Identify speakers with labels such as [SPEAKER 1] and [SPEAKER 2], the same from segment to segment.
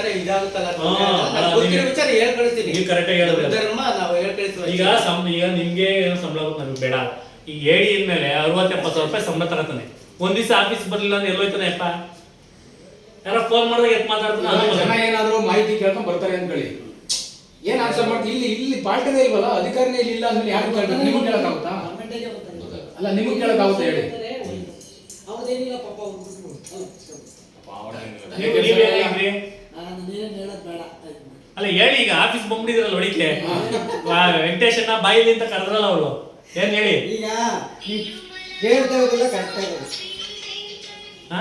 [SPEAKER 1] ತರ ಇದಾಗುತ್ತಲ್ಲ ಗೊತ್ತಿರೋ ವಿಚಾರ ಹೇಳ್ ಕಳಿಸ್ತೀನಿ
[SPEAKER 2] ನೀವು ಕರೆಕ್ಟ್ ಹೇಳಿದ್ರೆ
[SPEAKER 1] ಧರ್ಮ ನಾವು ಹೇಳ್ ಕಳಿಸ್ತೀವಿ
[SPEAKER 2] ಈಗ ಸಂ ಈಗ ನಿಮ್ಗೆ ಏನೋ ಸಂಬಳ ಕೊಟ್ಟು ನಮಗೆ ಬೇಡ. ಈಗ ಹೇಳಿ ಮೇಲೆ ಅರವತ್ತು ಎಪ್ಪತ್ತು ಸಾವಿರ ರೂಪಾಯಿ ಸಂಬಳ ತರತಾನೆ ಒಂದ್ ದಿವಸ ಆಫೀಸ್ ಬರ್ಲಿಲ್ಲ ಅಂದ್ರೆ ಎಲ್ಲೋಯ್ತಾನೆ ಅಪ್ಪ ಯಾರೋ ಫೋನ್ ಮಾಡಿದಾಗ ಎತ್ ಮಾತಾಡ್ತಾನೆ
[SPEAKER 3] ಜನ. ಏನಾದ್ರು ಮಾಹಿತಿ ಕೇಳ್ಕೊಂಡ್ ಬರ್ತಾರೆ ಅನ್ಕೊಳ್ಳಿ ಏನ್ ಆನ್ಸರ್ ಮಾಡ್ತೀವಿ ಇಲ್ಲಿ ಇಲ್ಲಿ ಪಾರ್ಟಿನೇ ಇಲ್ವಲ್ಲ? ಅಧಿಕಾರಿನೇ ಇಲ್ಲಿ ಇಲ್ಲ ಅಂದ್ರೆ ಯಾರು ಕೇಳ್ತಾರೆ? ನಿಮ್ಗೆ ಕೇಳಕ್ಕಾಗುತ್ತಾ? ಅಲ್ಲ ನಿಮ್ಗೆ ಕೇಳಕ್ಕಾಗುತ್ತಾ ಹೇಳಿ?
[SPEAKER 4] ಅವ್ರದ್ದೇನಿಲ್ಲ ಪಾಪ ಅವ್ರು ಬಿಟ್ಬಿಡು. ಅಲ್ಲ,
[SPEAKER 2] ನೀವ್
[SPEAKER 4] ಬೇಡ
[SPEAKER 2] ಅಲ್ಲ ಹೇಳಿ ಈಗ ಆಫೀಸ್ ಬಂದ್ಬಿಟ್ಟಿದ್ರಲ್ಲ ಹೊಡಿಕೆ. ವೆಂಕಟೇಶನ್ನ ಬಾಯಿಲಿ ಅಂತ ಕರೆದ್ರಲ್ಲ ಅವರು. ಏನ್ ಹೇಳಿ?
[SPEAKER 4] ಈಗ ಇರೋದಿಲ್ಲ ಕರೆಕ್ಟ್ ಆಗೋದು
[SPEAKER 2] ಹಾ?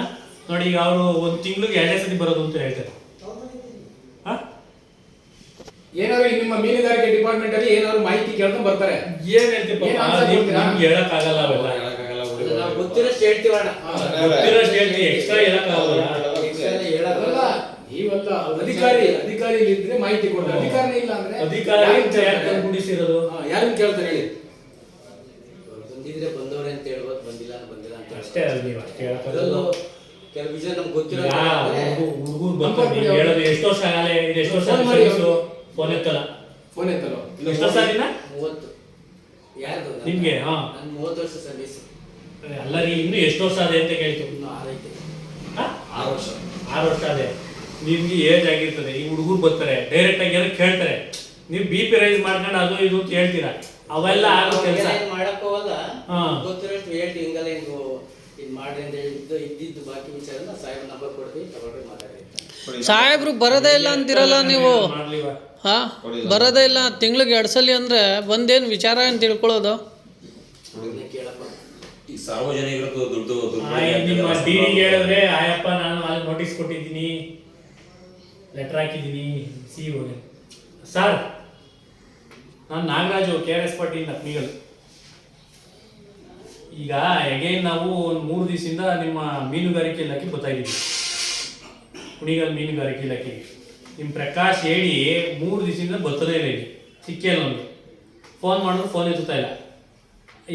[SPEAKER 2] ನೋಡಿ ಈಗ ಅವರು ಒಂದ್ ತಿಂಗ್ಳಿಗೆ ಎರಡೇ ಸತಿ ಬರೋದು ಅಂತ ಹೇಳ್ತಾರೆ. ಹಾ?
[SPEAKER 3] ಏನಾದ್ರು ಈ ನಿಮ್ಮ ಮೀನುಗಾರಿಕೆ ಡಿಪಾರ್ಟ್ಮೆಂಟ್ ಅಲ್ಲಿ ಏನಾದ್ರು ಮಾಹಿತಿ ಕೇಳ್ಕೊಂಡ್ ಬರ್ತಾರೆ?
[SPEAKER 2] ಏನ್ ಹೇಳ್ತೀವಿ ನಮ್ಗೆ ಹೇಳಕ್ ಆಗಲ್ಲ
[SPEAKER 1] ಅವೆಲ್ಲ. ಗೊತ್ತಿರೋಷ್ಟು ಹೇಳ್ತೀವಣ್ಣ
[SPEAKER 2] ಗೊತ್ತಿರೋಷ್ಟು ಹೇಳ್ತೀವಿ ಎಕ್ಸ್ಟ್ರಾ
[SPEAKER 1] ಹೇಳಲ್ಲ.
[SPEAKER 3] ಅದಲ್ಲ ನೀವಲ್ಲ ಅಧಿಕಾರಿ ಅಧಿಕಾರಿ ಇದ್ರೆ ಮಾಹಿತಿ ಕೊಡ್ತಾರೆ. ಅಧಿಕಾರನೇ ಇಲ್ಲ ಅಂದ್ರೆ
[SPEAKER 2] ಅಧಿಕಾರಿ ಗುಡಿಸಿರೋದು?
[SPEAKER 3] ಹಾ, ಯಾರನ್ನ ಕೇಳ್ತಾರೆ ಹೇಳಿ.
[SPEAKER 1] ಬಂದಿದ್ರೆ ಬಂದವ್ರೆ ಅಂತ ಹೇಳ್ಬೋದು ಬಂದಿಲ್ಲ ಬಂದಿಲ್ಲ ಅಂತ
[SPEAKER 2] ಅಷ್ಟೇ ಅಲ್ಲ ನೀವು ಅಷ್ಟೇ
[SPEAKER 1] ಅದರಲ್ಲೂ ಕೆಲವು ವಿಷಯ ನಮ್ಗೆ ಗೊತ್ತಿರೋ
[SPEAKER 2] ಹುಡುಗರು ಬರ್ತಾರೆ ನೀವು ಹೇಳೋದು ಎಷ್ಟು ವರ್ಷ ಆಗಲೇ ಇದು ಎಷ್ಟು ವರ್ಷ ಸರ್ವಿಸು ಫೋನ್ ಎತ್ತಲ್ಲ?
[SPEAKER 3] ಫೋನ್ ಎತ್ತಲ್ಲ
[SPEAKER 2] ಎಷ್ಟು ವರ್ಷ
[SPEAKER 1] ಮೂವತ್ತು ಯಾರ್ದು
[SPEAKER 2] ನಿಮ್ಗೆ, ಹಾ.
[SPEAKER 1] ನಾನು ಮೂವತ್ತು ವರ್ಷ ಸರ್ವಿಸ್
[SPEAKER 2] ಅಲ್ಲ ರೀ ಇನ್ನು ಎಷ್ಟು ವರ್ಷ ಅದೇ ಅಂತ ಕೇಳ್ತೀವಿ
[SPEAKER 1] ಇನ್ನು ಆರೈತೆ
[SPEAKER 2] ಹಾ?
[SPEAKER 1] ಆರು ವರ್ಷ.
[SPEAKER 2] ಆರು ವರ್ಷ ಅದೇ ನಿಮ್ಗೆ ಏಜ್ ಆಗಿರ್ತದೆ ಈ ಹುಡುಗರು ಬರ್ತಾರೆ ಡೈರೆಕ್ಟ್ ಆಗಿ ಎಲ್ಲ ಕೇಳ್ತಾರೆ. ನೀವು ಬಿ ಪಿ ರೈಸ್ ಮಾಡ್ಕೊಂಡು ಅದು ಇದು ಅಂತ ಹೇಳ್ತೀರಾ? ಅವೆಲ್ಲ ಆಗೋ ಕೆಲಸ.
[SPEAKER 1] ಮಾಡಕ್ ಹೋಗಲ್ಲ.
[SPEAKER 2] ಹಾ.
[SPEAKER 1] ಗೊತ್ತಿರೋಷ್ಟು ಹೇಳ್ತೀವಿ ಹಿಂಗಲ್ಲ ಹಿಂಗು ಇದು ಮಾಡ್ರಿ ಅಂತ ಹೇಳಿದ್ದು ಇದ್ದಿದ್ದು ಬಾಕಿ ವಿಚಾರನ ಸಾಹೇಬ್ ನಂಬರ್ ಕೊಡ್ತೀವಿ ತಗೊಳ್ರಿ ಮಾತಾಡಿ
[SPEAKER 5] ಸಾಹೇಬ್ರು ಬರೋದೇ ಇಲ್ಲ ಅಂತಿರಲ್ಲ ನೀವು. ಹಾ? ಬರೋದೇ ಇಲ್ಲ. ತಿಂಗ್ಳಿಗೆ ಎಡ್ಸಲಿ ಸಲ ಅಂದ್ರೆ ಬಂದೇನು ವಿಚಾರ ಅಂತ ತಿಳ್ಕೊಳ್ಳೋದು?
[SPEAKER 1] ಅದನ್ನೇ ಕೇಳಪ್ಪ.
[SPEAKER 6] ಈ ಸಾರ್ವಜನಿಕರದ್ದು ದುಡ್ಡು
[SPEAKER 2] ಹೇಳಿದ್ರೆ ಆಯಪ್ಪ ನಾನು ಅಲ್ಲಿ ನೋಟಿಸ್ ಕೊಟ್ಟಿದ್ದೀನಿ. ಲೆಟರ್ ಹಾಕಿದ್ದೀನಿ ಸಿ ಇಗೆ ಸರ್ ನಾನು Nagaraju K R S Patil ನಕ್ನಿಗಲ್ ಈಗ ಎಗೈನ್ ನಾವು ಒಂದು ಮೂರು ದಿವಸದಿಂದ ನಿಮ್ಮ ಮೀನುಗಾರಿಕೆ ಇಲಾಖೆ ಗೊತ್ತಾಗಿದ್ದೀವಿ ಕುಣಿಗಲ್ ಮೀನುಗಾರಿಕೆ ಇಲಾಖೆಗೆ ನಿಮ್ಮ ಪ್ರಕಾಶ್ ಹೇಳಿ ಮೂರು ದಿವಸದಿಂದ ಬರ್ತದೇ ಇಲ್ಲ ಇಲ್ಲಿ. ಇಲ್ಲ ನಮಗೆ. ಫೋನ್ ಮಾಡಿದ್ರು ಫೋನ್ ಎತ್ತುತ್ತಾ ಇಲ್ಲ.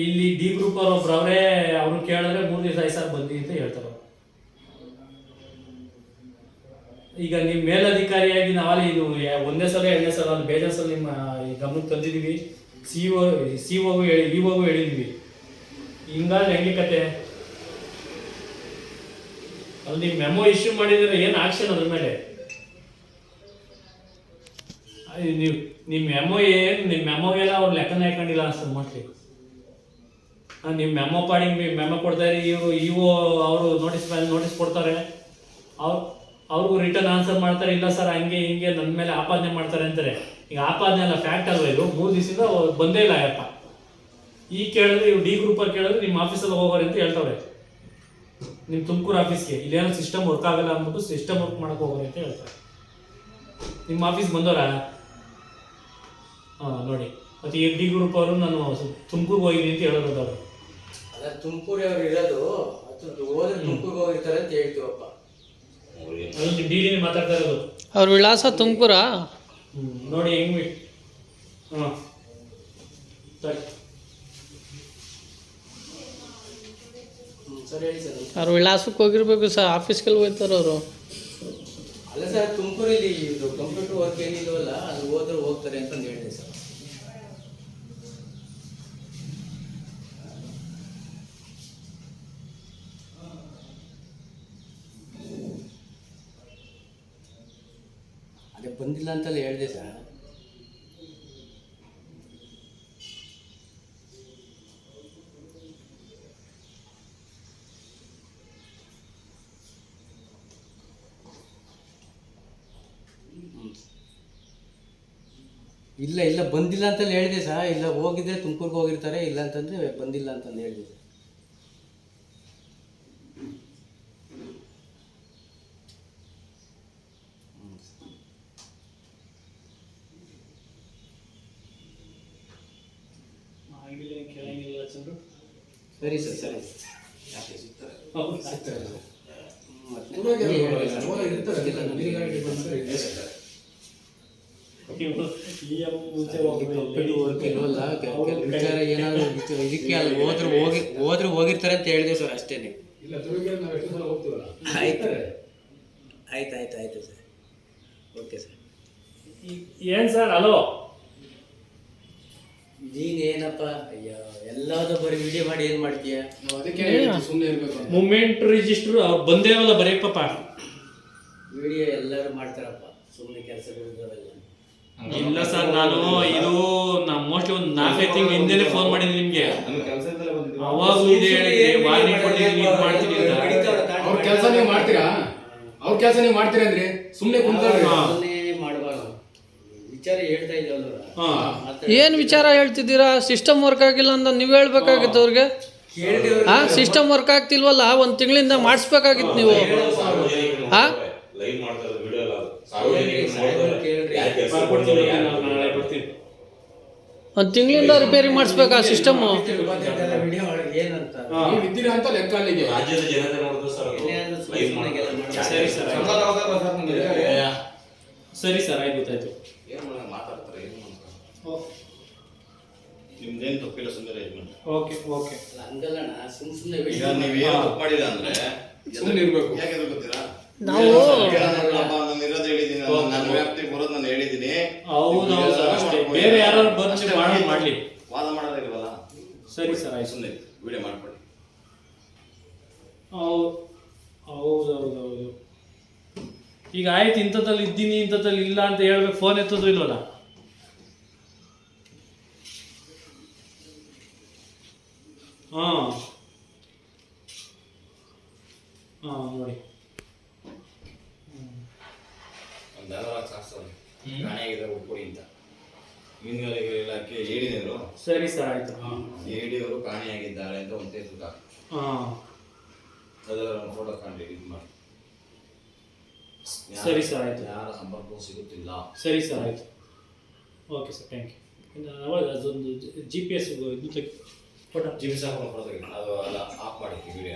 [SPEAKER 2] ಇಲ್ಲಿ ಡಿ ಗ್ರೂಪ್ ಅವ್ರು ಒಬ್ರು ಅವರೇ, ಅವ್ರು ಕೇಳಿದ್ರೆ ಮೂರು ದಿವಸ, ಐದು ಸಾವಿರ ಬಂದಿ ಅಂತ ಹೇಳ್ತಾರೆ ಅವ್ರು. ಈಗ ನಿಮ್ಮ ಮೇಲಧಿಕಾರಿಯಾಗಿ ನಾವಲ್ಲಿ ಇದು ಒಂದೇ ಸಲ, ಎರಡನೇ ಸಲ, ಅಲ್ಲಿ ಬೇಜಾರು ಸಲ ನಿಮ್ಮ ಗಮನಕ್ಕೆ ತಂದಿದ್ದೀವಿ. ಸಿ ಒ ಸಿ ಹೇಳಿ ಇ ಒಗೂ ಹೇಳಿದ್ವಿ ಹಿಂಗಾಗಿ ಹೆಂಗೆ ಕತೆ? ಅಲ್ಲಿ ನೀವು ಮೆಮೊ ಇಶ್ಯೂ ಮಾಡಿದ್ರೆ ಏನು ಆಕ್ಷನ್ ಅದ್ರ ಮೇಲೆ? ನೀವು ನಿಮ್ಮ ಮೆಮೊ ಏನು ನಿಮ್ಮ ಎಲ್ಲ ಅವ್ರು ಲೆಕ್ಕನ ಹಾಕೊಂಡಿಲ್ಲ ಅನ್ಸ್ತದೆ ಮೋಸ್ಟ್ಲಿ ನಿಮ್ಮ ಮೆಮೊ ಪಾಡಿಗೆ ಮೆಮೊ ಕೊಡ್ತಾರೆ ಇವು ಇವು ಅವರು ನೋಟಿಸ್ ಮೇಲೆ ನೋಟಿಸ್ ಕೊಡ್ತಾರೆ. ಅವ್ರು ಅವ್ರಿಗೂ ರಿಟರ್ನ್ ಆನ್ಸರ್ ಮಾಡ್ತಾರೆ, ಇಲ್ಲ ಸರ್ ಹಂಗೆ, ಹಿಂಗೆ ನನ್ನ ಮೇಲೆ ಆಪಾದನೆ ಮಾಡ್ತಾರೆ ಅಂತಾರೆ. ಈಗ ಆಪಾದನೆ ಎಲ್ಲ ಫ್ಯಾಕ್ಟ್ ಅಲ್ವಾ ಇದು? ಮೂರು ದಿವಸದಿಂದ ಬಂದೇ ಇಲ್ಲ ಯಪ್ಪ ಈಗ ಕೇಳಿದ್ರೆ ಇವ್ರು ಡಿ ಗ್ರೂಪಲ್ಲಿ ಕೇಳಿದ್ರೆ ನಿಮ್ಮ ಆಫೀಸಲ್ಲಿ ಹೋಗೋರಿ ಅಂತ ಹೇಳ್ತವ್ರೆ ನಿಮ್ಮ ತುಮಕೂರು ಆಫೀಸ್ಗೆ ಇಲ್ಲೇನೋ ಸಿಸ್ಟಮ್ ವರ್ಕ್ ಆಗಲ್ಲ ಅಂದ್ಬಿಟ್ಟು ಸಿಸ್ಟಮ್ ವರ್ಕ್ ಮಾಡಕ್ಕೆ ಹೋಗೋರಿ ಅಂತ ಹೇಳ್ತಾರೆ. ನಿಮ್ಮ ಆಫೀಸ್ ಬಂದವರ? ಹಾಂ, ನೋಡಿ. ಮತ್ತು ಈ ಡಿ ಗ್ರೂಪ್ ಅವರು ನಾನು ತುಮಕೂರಿಗೆ ಹೋಗಿದ್ದೀನಿ ಅಂತ ಹೇಳೋದು ಅವರು
[SPEAKER 1] ಅಲ್ಲ, ತುಮಕೂರು ಅವ್ರು ಇರೋದು ಹೋದ್ರೆ ತುಮಕೂರಿಗೆ ಹೋಗಿರ್ತಾರೆ ಅಂತ ಹೇಳ್ತೀವಪ್ಪ.
[SPEAKER 2] ಮಾತಾಡ್ತಾ ಇರೋದು.
[SPEAKER 5] ಅವ್ರ ವಿಳಾಸ ತುಮಕೂರ?
[SPEAKER 2] ನೋಡಿ ಹೆಂಗ್ ಹಾಂ. ಸರಿ.
[SPEAKER 1] ಹ್ಮ್, ಸರಿ ಹೇಳಿ ಸರ್.
[SPEAKER 5] ಅವ್ರ ವಿಳಾಸಕ್ಕೆ ಹೋಗಿರ್ಬೇಕು ಸರ್ ಆಫೀಸ್ಗೆಲ್ಲ ಹೋಗ್ತಾರ ಅವರು.
[SPEAKER 1] ಅಲ್ಲ ಸರ್ ತುಮಕೂರಲ್ಲಿ ಇದು ಕಂಪ್ಯೂಟರ್ ವರ್ಕ್ ಏನಿಲ್ಲವಲ್ಲ ಅಲ್ಲಿ ಹೋದ್ರೆ ಹೋಗ್ತಾರೆ ಅಂತಂದು ಹೇಳಿದೆ ಸರ್ ಅದೇ ಬಂದಿಲ್ಲ ಅಂತಲೇ ಹೇಳಿದೆ ಸರ್. ಇಲ್ಲ ಇಲ್ಲ, ಬಂದಿಲ್ಲ ಅಂತಲೇ ಹೇಳಿದೆ ಸರ್. ಇಲ್ಲ, ಹೋಗಿದ್ರೆ ತುಮಕೂರ್ಗೆ ಹೋಗಿರ್ತಾರೆ, ಇಲ್ಲ ಅಂತಂದ್ರೆ ಬಂದಿಲ್ಲ ಅಂತಂದು ಹೇಳಿದೆ ಸರ್ ಸರಿ ಸರ್ ಸರಿ ಕಂಪ್ಯೂಟರ್ ವರ್ಕ್ ಇಲ್ವಲ್ಲ ಕೆಲ ವಿಚಾರ ಏನಾದ್ರು ಇದಕ್ಕೆ ಅಲ್ಲಿ ಹೋದ್ರೆ ಹೋಗಿ ಹೋದ್ರೆ ಹೋಗಿರ್ತಾರೆ ಅಂತ ಹೇಳಿದೆ ಸರ್ ಅಷ್ಟೇನೆ
[SPEAKER 3] ಇಲ್ಲ ತುಳುಕಿಯಲ್ಲಿ ನಾವು ಎಷ್ಟು ಸಲ ಹೋಗ್ತೀವಲ್ಲ
[SPEAKER 1] ಆಯ್ತು ಆಯ್ತು ಆಯ್ತು ಆಯ್ತು ಸರ್ ಓಕೆ ಸರ್
[SPEAKER 2] ಏನು ಸರ್ ಹಲೋ
[SPEAKER 1] ನೀನೇನಪ್ಪ ಅಯ್ಯೋ ಎಲ್ಲಾದ್ರು ಬರೀ ವಿಡಿಯೋ ಮಾಡಿ ಏನ್ ಮಾಡ್ತೀಯ?
[SPEAKER 3] ನಾವು ಅದಕ್ಕೆ ಸುಮ್ಮನೆ ಇರ್ಬೇಕು ಅಂತ.
[SPEAKER 2] ಮೂಮೆಂಟ್ ರಿಜಿಸ್ಟ್ರು ಅವ್ರು ಬಂದೇವಲ್ಲ ಪಾಪ.
[SPEAKER 1] ವಿಡಿಯೋ ಎಲ್ಲರೂ ಮಾಡ್ತಾರಪ್ಪ. ಸುಮ್ಮನೆ ಕೆಲಸ ಬಿಡೋದಲ್ಲ
[SPEAKER 2] ಇಲ್ಲ ಸರ್ ನಾನು ಇದು ನಾ ಮೋಸ್ಟ್ಲಿ ಒಂದು ನಾಲ್ಕೈದು ತಿಂಗಳು ಹಿಂದೆನೆ ಫೋನ್ ಮಾಡಿದ್ದೀನಿ ನಿಮಗೆ. ಅವಾಗೂ ಇದೆ ಹೇಳಿದ್ರೆ ವಾರ್ನಿಂಗ್ ಕೊಟ್ಟಿದ್ದೀನಿ ಇದು ಮಾಡ್ತೀನಿ ಅಂತ
[SPEAKER 3] ಅವ್ರ ಕೆಲಸ ನೀವು ಮಾಡ್ತೀರಾ? ಅವ್ರ ಕೆಲಸ ನೀವು ಮಾಡ್ತೀರಾ ಅಂದ್ರೆ
[SPEAKER 2] ಹಾ.
[SPEAKER 1] ಮಾಡಬಾರ್ದು ವಿಚಾರ ಹೇಳ್ತಾ ಇದ್ದವಲ್ಲ
[SPEAKER 2] ಹಾ.
[SPEAKER 5] ಏನು ವಿಚಾರ ಹೇಳ್ತಿದ್ದೀರಾ ಸಿಸ್ಟಮ್ ವರ್ಕ್ ಆಗಿಲ್ಲ ಅಂತ ನೀವು ಹೇಳ್ಬೇಕಾಗಿತ್ತು ಅವ್ರಿಗೆ ಹಾ ಸಿಸ್ಟಮ್ ವರ್ಕ್ ಆಗ್ತಿಲ್ವಲ್ಲ ಒಂದು ತಿಂಗಳಿಂದ ಮಾಡಿಸ್ಬೇಕಾಗಿತ್ತು ನೀವು ಹಾ? ಒಂದು ತಿಂಗಳಿಂದ ರಿಪೇರಿ ಮಾಡಿಸ್ಬೇಕಾ
[SPEAKER 6] ಸಿಸ್ಟಮ್ ಸರಿ
[SPEAKER 2] ಸರ್ ಆಯ್ತು ಗೊತ್ತಾಯ್ತು
[SPEAKER 6] ಏನ್ ಮಾಡೋದು, ಮಾತಾಡ್ತಾರೆ ಏನ್ ಮಾಡ್ತಾರೆ
[SPEAKER 7] ನಿಮ್ದೇನು ತಪ್ಪಿಲ್ಲ ಸುಮ್ಮನೆ ಯಜಮಾನ್
[SPEAKER 2] ಓಕೆ ಓಕೆ
[SPEAKER 1] ಹಂಗಲ್ಲ ಹಂಗಲ್ಲಣ್ಣ ಸುಮ್ ಸುಮ್ನೆ
[SPEAKER 7] ಈಗ
[SPEAKER 1] ವಿಡಿಯೋ
[SPEAKER 7] ನೀವು ಏನು ತಪ್ಪು ಮಾಡಿಲ್ಲ ಅಂದ್ರೆ
[SPEAKER 3] ಸುಮ್ಮನೆ ಇರ್ಬೇಕು.
[SPEAKER 7] ಯಾಕೆ ಗೊತ್ತೀರಾ?
[SPEAKER 5] ನಾವು
[SPEAKER 7] ನಾನು ಇರೋದು ಹೇಳಿದ್ದೀನಿ ನಾನು- ನನ್ನ ವ್ಯಾಪ್ತಿಗೆ ಬರೋದು ನಾನು ಹೇಳಿದ್ದೀನಿ.
[SPEAKER 2] ಹೌದು ಹೌದು ಅಷ್ಟೇ. ಬೇರೆ ಯಾರು ಬಂದು ಮಾಡಿ ಮಾಡಲಿ.
[SPEAKER 7] ವಾದ
[SPEAKER 2] ಸರಿ ಸರ್ ಆಯ್ತು.
[SPEAKER 7] ಸುಮ್ಮನೆ ವಿಡಿಯೋ ಮಾಡ್ಕೊಳ್ಳಿ.
[SPEAKER 2] ಹೌದು ಹೌದು ಹೌದು ಹೌದು. ಈಗ ಆಯ್ತು ಇಂಥದ್ದಲ್ಲಿ ಇದ್ದೀನಿ ಇಂಥದ್ದಲ್ಲಿ ಇಲ್ಲ ಅಂತ ಹೇಳ್ಬೇಕು ಫೋನ್ ಎತ್ತೋದು ಇಲ್ವಲ್ಲ ಹಾಂ ಹಾಂ ನೋಡಿ
[SPEAKER 7] ಒಂದು ಶಾಸ್ತ್ರ ಕಾಣೆಯಾಗಿದ್ದಾರೆ ಒಪ್ಕೊಡಿ ಅಂತ. ಮೀನುಗಾರಿಕೆ ಇಲಾಖೆ ಹೇಳಿದ್ರು.
[SPEAKER 2] ಸರಿ ಸರ್ ಆಯ್ತು.
[SPEAKER 7] ಎಡಿ ಅವರು ಕಾಣೆಯಾಗಿದ್ದಾರೆ ಅಂತ ಒಂದೇ ಹಾಕಿ
[SPEAKER 2] ಹಾಂ.
[SPEAKER 7] ಅದರ ಫೋಟೋ ಕಂಡು ಇದು ಮಾಡಿ.
[SPEAKER 2] ಸರಿ ಸರ್ ಆಯ್ತು.
[SPEAKER 7] ಯಾರ ಸಂಪರ್ಕವೂ ಸಿಗುತ್ತಿಲ್ಲ.
[SPEAKER 2] ಸರಿ ಸರ್ ಆಯ್ತು. ಓಕೆ ಸರ್ ಥ್ಯಾಂಕ್ ಯು ಅವಾಗ ಅದೊಂದು ಜಿ ಪಿ ಎಸ್ ಇದು ಫೋಟೋ
[SPEAKER 7] ಜಿ ಸಾಕು ಫೋಟೋ ತೆಗಿ ಅದು ಎಲ್ಲ ಆಫ್ ಮಾಡಿ ವಿಡಿಯೋ